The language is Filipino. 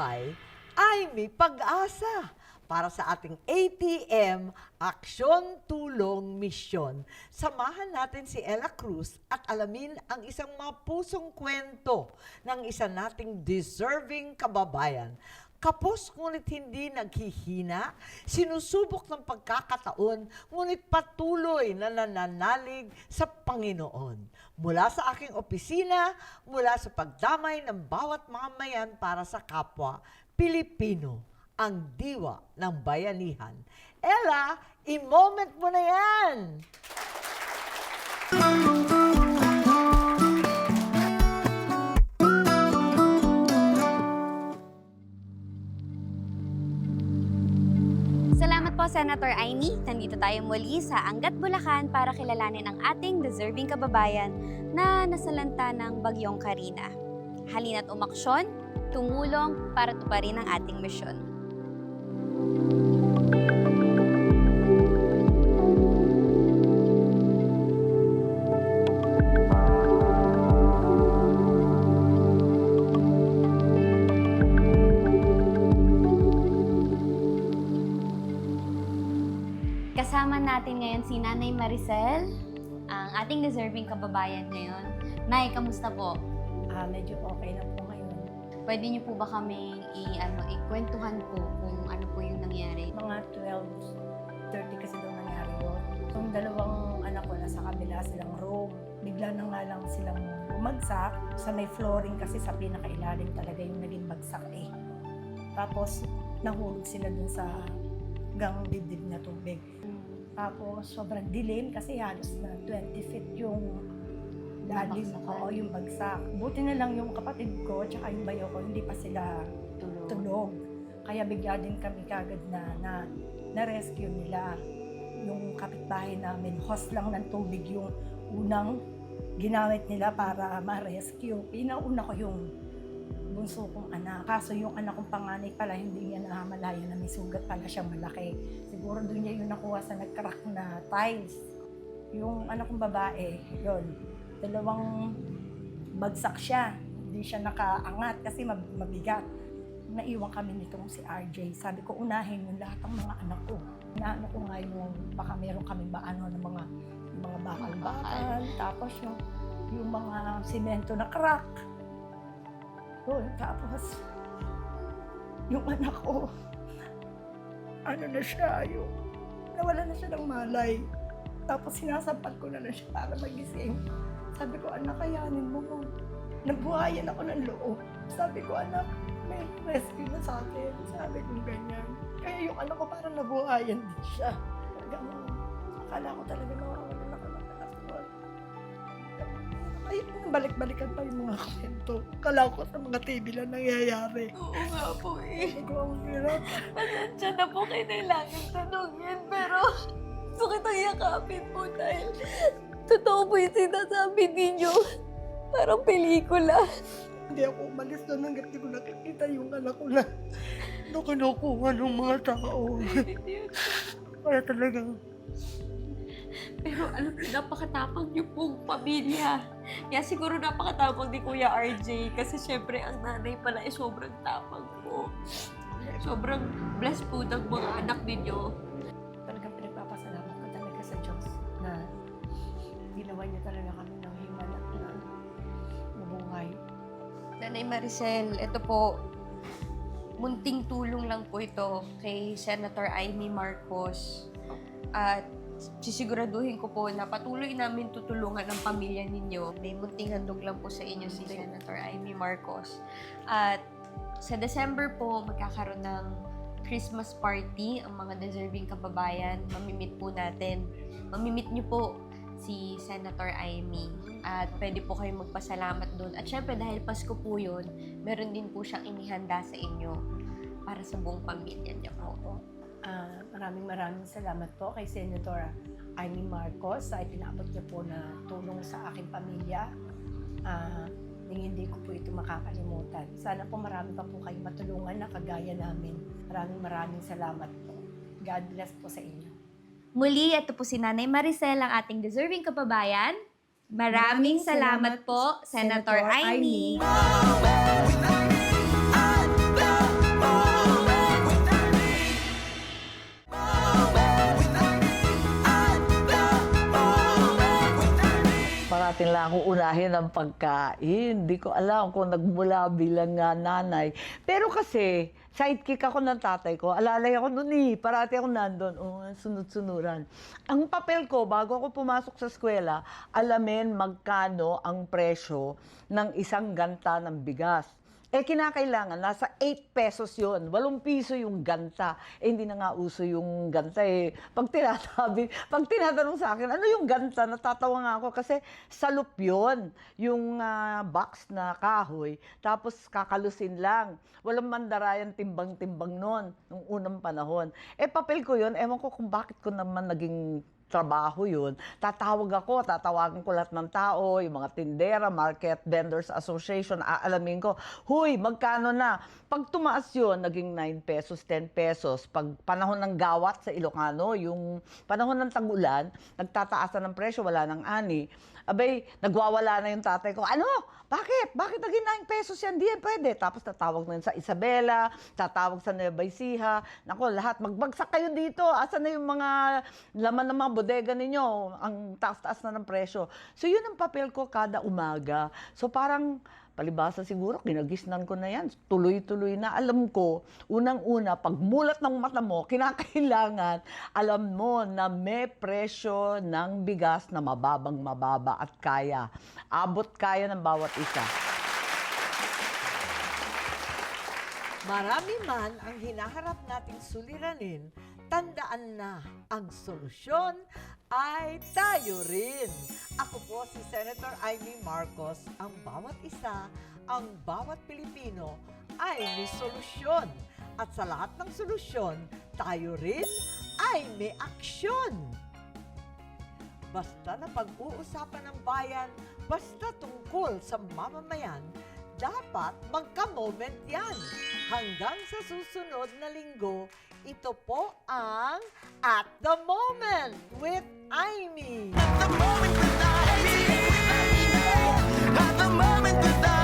buhay ay may pag-asa para sa ating ATM Aksyon Tulong Misyon. Samahan natin si Ella Cruz at alamin ang isang mapusong kwento ng isa nating deserving kababayan. Kapos ngunit hindi naghihina, sinusubok ng pagkakataon, ngunit patuloy na nananalig sa Panginoon. Mula sa aking opisina, mula sa pagdamay ng bawat mamayan para sa kapwa, Pilipino, ang diwa ng bayanihan. Ella, i-moment mo na yan! Senator Aimee. Nandito tayo muli sa Angat Bulacan para kilalanin ang ating deserving kababayan na nasalanta ng Bagyong Karina. Halina't umaksyon, tumulong para tuparin ang ating misyon. Ngayon si Nanay Maricel, ang ating deserving kababayan ngayon. Nay, kamusta po? Ah, medyo okay na po ngayon. Pwede niyo po ba kaming i ano ikwentuhan po kung ano po yung nangyari? Mga 12.30 kasi daw nangyari yun. Yung dalawang anak ko nasa kabila silang room. Bigla na nga lang silang bumagsak. Sa may flooring kasi sa pinakailalim talaga yung naging bagsak eh. Tapos nahulog sila dun sa gang dibdib na tubig. Tapos sobrang dilim kasi halos na 20 feet yung lalim ko, yung bagsak. Buti na lang yung kapatid ko tsaka yung bayo ko, hindi pa sila Tulog. tulog. Kaya bigla din kami kagad na, na, na-rescue nila. Yung kapitbahay namin, host lang ng tubig yung unang ginamit nila para ma-rescue. Pinauna ko yung bunso kong anak. Kaso yung anak kong panganay pala, hindi niya nahamalaya na may sugat pala siyang malaki. Siguro doon niya yung nakuha sa nag-crack na tiles. Yung anak kong babae, yon dalawang bagsak siya. Hindi siya nakaangat kasi mab- mabigat naiwan kami nitong si RJ. Sabi ko, unahin yung lahat ng mga anak ko. Inaano ko nga yung, baka meron kami ba ano ng mga, mga bakal-bakal. Tapos yung, yung mga simento na crack. Yun, tapos, yung anak ko, ano na siya, yung, nawala na siya ng malay. Tapos sinasapat ko na na siya para magising. Sabi ko, anak, kayanin mo. Nabuhayan ako ng loob. Sabi ko, anak, may rescue na sa akin. Sabi ko ganyan. Kaya yung anak ko parang nabuhayan din siya. Talagang, akala ko talaga mawawalan balik-balikan pa yung mga kwento. Akala ko sa mga TV lang nangyayari. Oo nga po eh. Sabi ko, ang hirap. Pasensya na po kailangan tanongin pero gusto kitang yakapin po dahil totoo po yung sinasabi ninyo. Parang pelikula. Hindi ako umalis doon hanggat di ko nakikita yung anak ko na na kinukuha ng mga tao. Kaya talagang Pero alam niyo, napakatapang niyo pong pamilya. Kaya siguro napakatapang ni Kuya RJ kasi syempre ang nanay pala ay sobrang tapang po. Sobrang blessed po ng mga anak ninyo. talagang pinagpapasalamat ko talaga sa Diyos na ginawa niya talaga kami ng himala na mabuhay. Nanay Maricel, ito po, munting tulong lang po ito kay Senator Amy Marcos. At sisiguraduhin ko po na patuloy namin tutulungan ang pamilya ninyo. May munting handog lang po sa inyo si Senator Amy Marcos. At sa December po, magkakaroon ng Christmas party ang mga deserving kababayan. Mamimit po natin. Mamimit niyo po si Senator Amy. At pwede po kayong magpasalamat doon. At syempre, dahil Pasko po yun, meron din po siyang inihanda sa inyo para sa buong pamilya niya po. Ah, maraming maraming salamat po kay Senator Amy Marcos sa itinabot niya po na tulong sa aking pamilya. Ah, hindi ko po ito makakalimutan. Sana po marami pa po kayong matulungan na kagaya namin. Maraming maraming salamat po. God bless po sa inyo. Muli, ito po si Nanay Maricel, ang ating deserving kababayan. Maraming salamat po, Senator Aimee. With natin lang kung unahin ang pagkain. Hindi ko alam kung nagmula bilang nga nanay. Pero kasi, sidekick ako ng tatay ko. Alalay ako noon eh. Parati ako nandun. Oh, sunod-sunuran. Ang papel ko, bago ako pumasok sa eskwela, alamin magkano ang presyo ng isang ganta ng bigas. Eh, kinakailangan, nasa 8 pesos yon 8 piso yung ganta. Eh, hindi na nga uso yung ganta eh. Pag tinatabi, pag tinatanong sa akin, ano yung ganta? Natatawa nga ako kasi salup yun. Yung ah, box na kahoy, tapos kakalusin lang. Walang mandarayan timbang-timbang noon, nung unang panahon. Eh, papel ko yun, ewan ko kung bakit ko naman naging trabaho yun, tatawag ako, tatawagan ko lahat ng tao, yung mga tindera, Market Vendors Association, aalamin ko, huy, magkano na? Pag tumaas yun, naging 9 pesos, 10 pesos. Pag panahon ng gawat sa Ilocano, yung panahon ng tagulan, nagtataasan ng presyo, wala nang ani. Abay, nagwawala na yung tatay ko. Ano? Bakit? Bakit naging 9 pesos yan? Di yan pwede. Tapos tatawag na yun sa Isabela, tatawag sa Nueva Ecija. Nako, lahat, magbagsak kayo dito. Asan na yung mga laman ng mga bodega ninyo? Ang taas-taas na ng presyo. So, yun ang papel ko kada umaga. So, parang palibasa siguro, kinagisnan ko na yan. Tuloy-tuloy na. Alam ko, unang-una, pag mulat ng mata mo, kinakailangan, alam mo na may presyo ng bigas na mababang mababa at kaya. Abot kaya ng bawat isa. Marami man ang hinaharap nating suliranin, tandaan na ang solusyon ay tayo rin. Ako po si Senator Amy Marcos. Ang bawat isa, ang bawat Pilipino ay may solusyon. At sa lahat ng solusyon, tayo rin ay may aksyon. Basta na pag-uusapan ng bayan, basta tungkol sa mamamayan, dapat magka-moment yan. Hanggang sa susunod na linggo, ito po ang At The Moment with Amy. At the moment with Amy. At the moment with Amy.